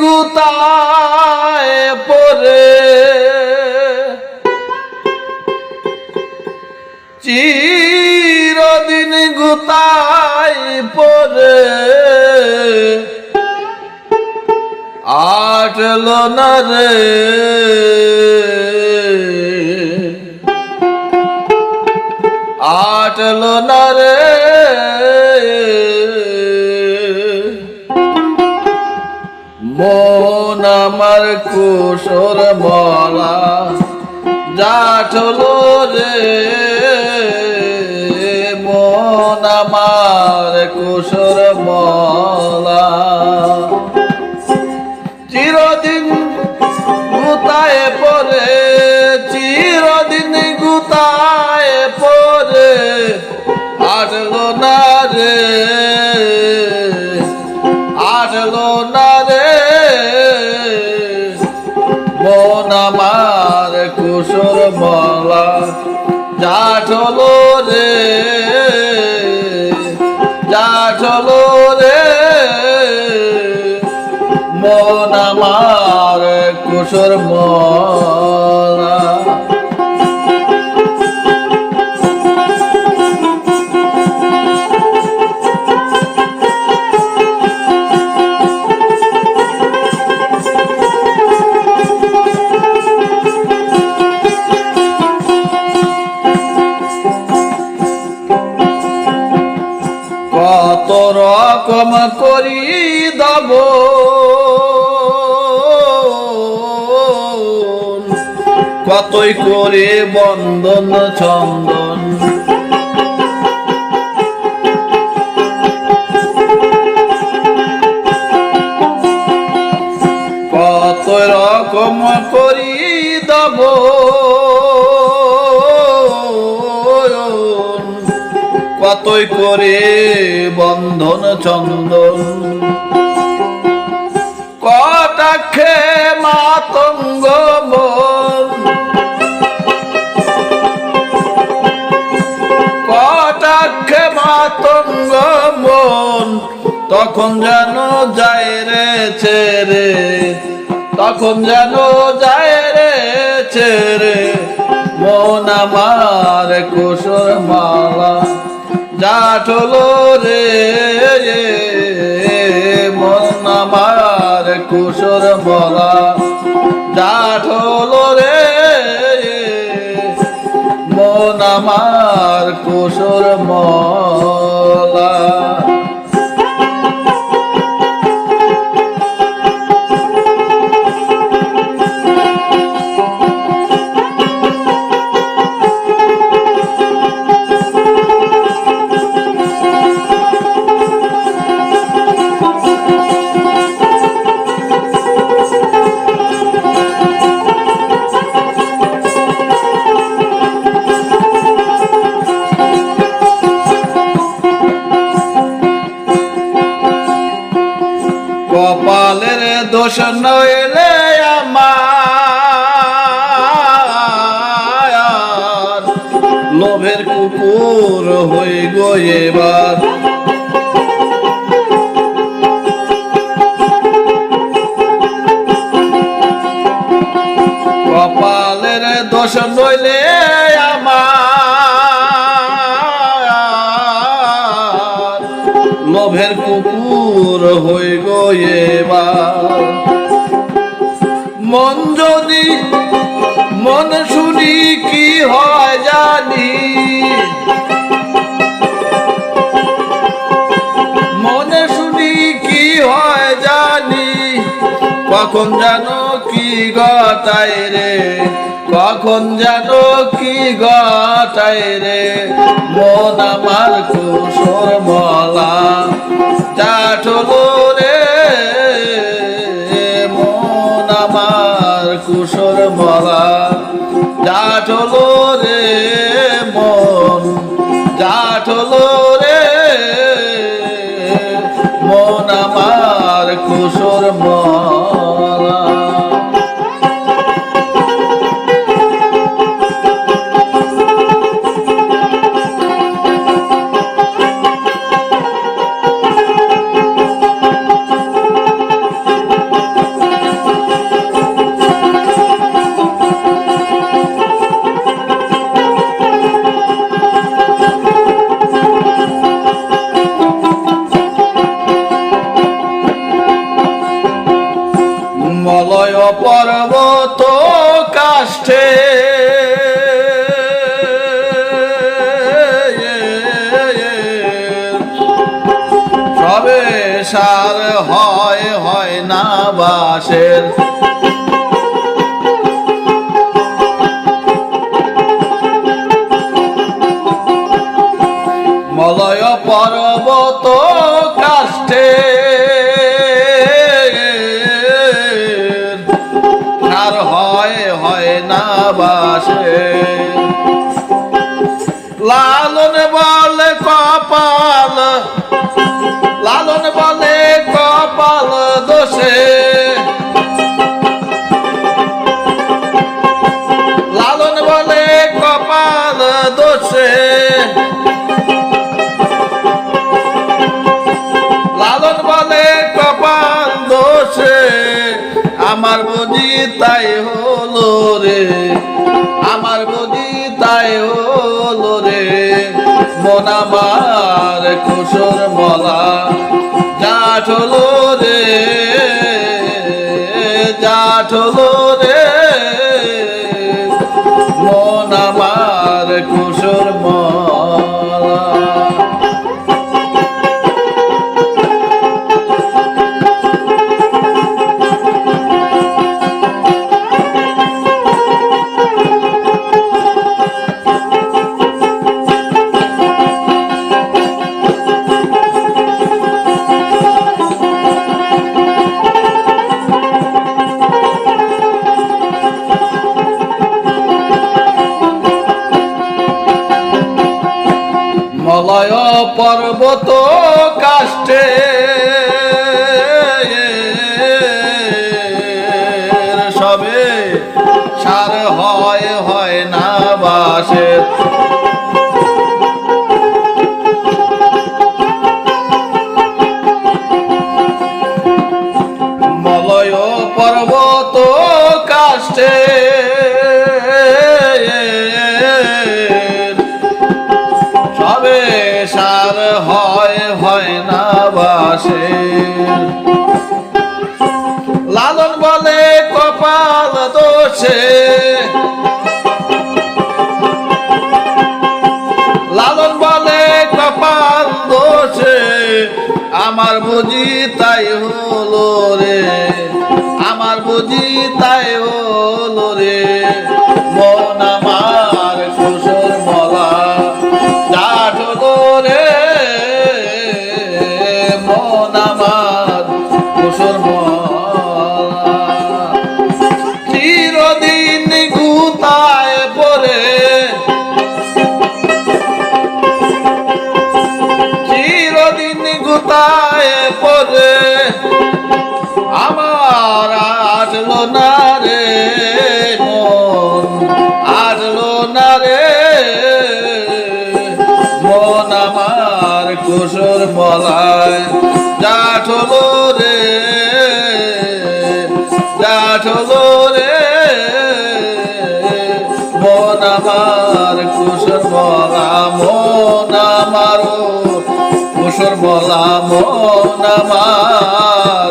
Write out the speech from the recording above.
গুতায় পরে। চিরদিন গুতায় পরে। আটল না রে। আটল না রে। আমার কুশোর মলা জাঠলো রে। মন আমার কুশোর মলা চিরদিন গুতায় পরে চিরদিন গুতায় পরে আটলো না রে, আটলো না রে। আমার মালা জাঠল রে জাঠল রে। মন আমার কুশোর মলা। রকম করি দব। কতই করে বন্দন চন্দন। কত রকম করি কতই করে বন্ধন চন্দন। কটাক্ষে মাতঙ্গ কটাক্ষে মাতঙ্গ মন তখন যেন যায় রে ছেড়ে, তখন যেন যায় রে ছেড়ে। মন আমার কুশোর মালা জাঠলো রে মন আমার বলা। জাট হলো রে মন আমার কুশোর মলা কপালের নইলে আমার। লোভের কুকুর হই গো এবার। কপালের দোষ নইলে কখন জানো কি গতায় রে? কখন জানো কি গতায় রে? মন আমার কুশোর মলা চাঠলো রে। মন আমার কুশোর মলা চাঠলো রে। মন চাঠলো রে। মন আমার কুশোর মলা। সার হয় হয় না বাসের। মলয় পর্বত কাষ্ঠে। সার হয় হয় না বাসে লালন বুঝি তাই হলো রে, আমার বুঝি তাই হলো রে। মন আমার কুসুর মলা জাঠ হলো রে জাঠ হলো মলয় পর্বত কাষ্টে। সবে সার হয় হয় না বাসে। সবে সার হয় হয় না বাসে। লালন বলে কপাল দোষে। লালন বলে কপাল দোষে। আমার বুঝি তাই হলো রে, আমার বুঝি তাই হলো রে। আমার কুসুর চিরদিন গুতায় পরে চিরদিন গুতায় পরে আমার আসলো না রে মন, আসলো না রে কুসুর মলায় জাঠলো রে জাঠলো রে। মন আমার কুসুর মলা, মন আমার কুসুর মলা, মন আমার।